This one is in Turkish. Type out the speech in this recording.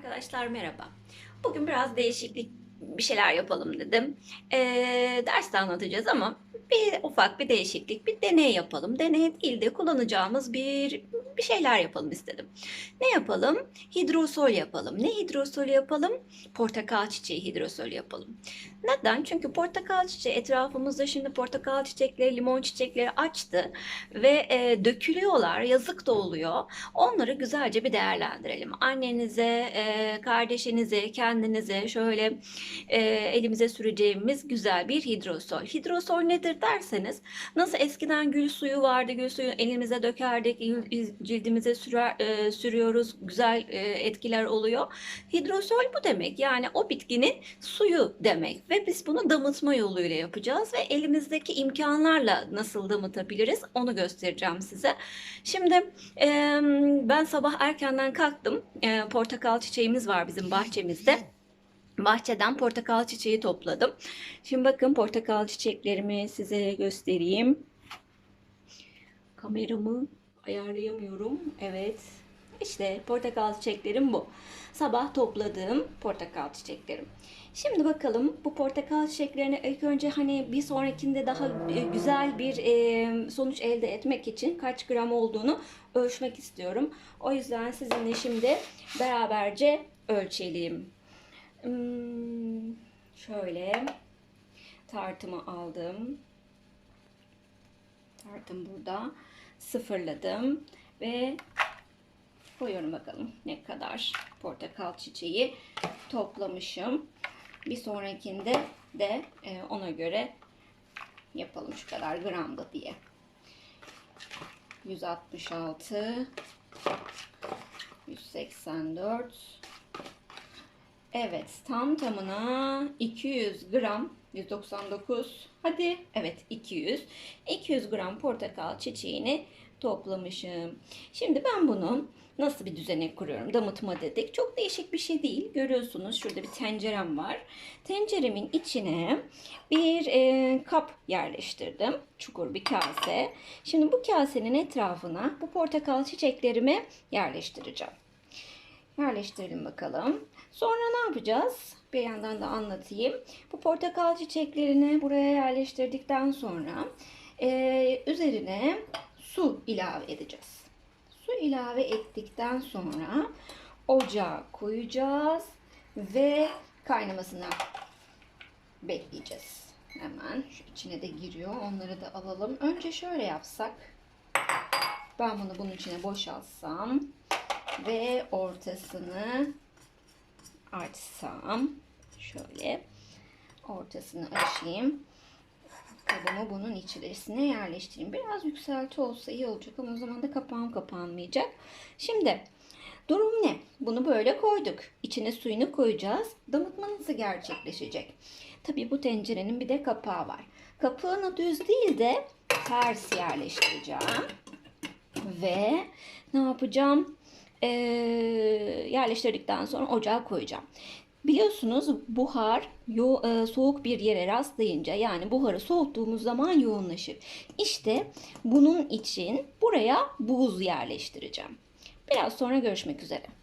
Arkadaşlar merhaba. Bugün biraz değişiklik bir şeyler yapalım dedim. Ee, derste anlatacağız ama bir ufak bir değişiklik, bir deney yapalım. Deney değil de kullanacağımız bir bir şeyler yapalım istedim. Ne yapalım? Hidrosol yapalım. Ne hidrosol yapalım? Portakal çiçeği hidrosol yapalım. Neden? Çünkü portakal çiçeği etrafımızda şimdi portakal çiçekleri, limon çiçekleri açtı ve e, dökülüyorlar. Yazık da oluyor. Onları güzelce bir değerlendirelim. Annenize, e, kardeşinize, kendinize şöyle e, elimize süreceğimiz güzel bir hidrosol. Hidrosol nedir derseniz nasıl eskiden gül suyu vardı, gül suyu elimize dökerdik, cildimize sürer, e, sürüyoruz, güzel e, etkiler oluyor. Hidrosol bu demek yani o bitkinin suyu demek ve biz bunu damıtma yoluyla yapacağız ve elimizdeki imkanlarla nasıl damıtabiliriz onu göstereceğim size. Şimdi e, ben sabah erkenden kalktım. E, portakal çiçeğimiz var bizim bahçemizde. Bahçeden portakal çiçeği topladım. Şimdi bakın portakal çiçeklerimi size göstereyim. Kameramı ayarlayamıyorum. Evet. İşte portakal çiçeklerim bu. Sabah topladığım portakal çiçeklerim. Şimdi bakalım bu portakal çiçeklerini ilk önce hani bir sonrakinde daha e, güzel bir e, sonuç elde etmek için kaç gram olduğunu ölçmek istiyorum. O yüzden sizinle şimdi beraberce ölçelim. Hmm, şöyle tartımı aldım. Tartım burada. Sıfırladım ve koyuyorum bakalım ne kadar portakal çiçeği toplamışım. Bir sonrakinde de e, ona göre yapalım şu kadar gramda diye. 166 184 Evet tam tamına 200 gram 199 hadi evet 200 200 gram portakal çiçeğini toplamışım. Şimdi ben bunu nasıl bir düzene kuruyorum? Damıtma dedik. Çok değişik bir şey değil. Görüyorsunuz şurada bir tencerem var. Tenceremin içine bir e, kap yerleştirdim. Çukur bir kase. Şimdi bu kasenin etrafına bu portakal çiçeklerimi yerleştireceğim. Yerleştirelim bakalım. Sonra ne yapacağız? Bir yandan da anlatayım. Bu portakal çiçeklerini buraya yerleştirdikten sonra e, üzerine su ilave edeceğiz. Su ilave ettikten sonra ocağa koyacağız ve kaynamasını bekleyeceğiz. Hemen şu içine de giriyor. Onları da alalım. Önce şöyle yapsak. Ben bunu bunun içine boşaltsam ve ortasını açsam şöyle ortasını açayım. Kabımı bunun içerisine yerleştireyim. Biraz yükselti olsa iyi olacak ama o zaman da kapağım kapanmayacak. Şimdi durum ne? Bunu böyle koyduk. İçine suyunu koyacağız. Damıtma nasıl gerçekleşecek. Tabi bu tencerenin bir de kapağı var. Kapağını düz değil de ters yerleştireceğim. Ve ne yapacağım e, yerleştirdikten sonra ocağa koyacağım. Biliyorsunuz buhar yo, e, soğuk bir yere rastlayınca yani buharı soğuttuğumuz zaman yoğunlaşır. İşte bunun için buraya buz yerleştireceğim. Biraz sonra görüşmek üzere.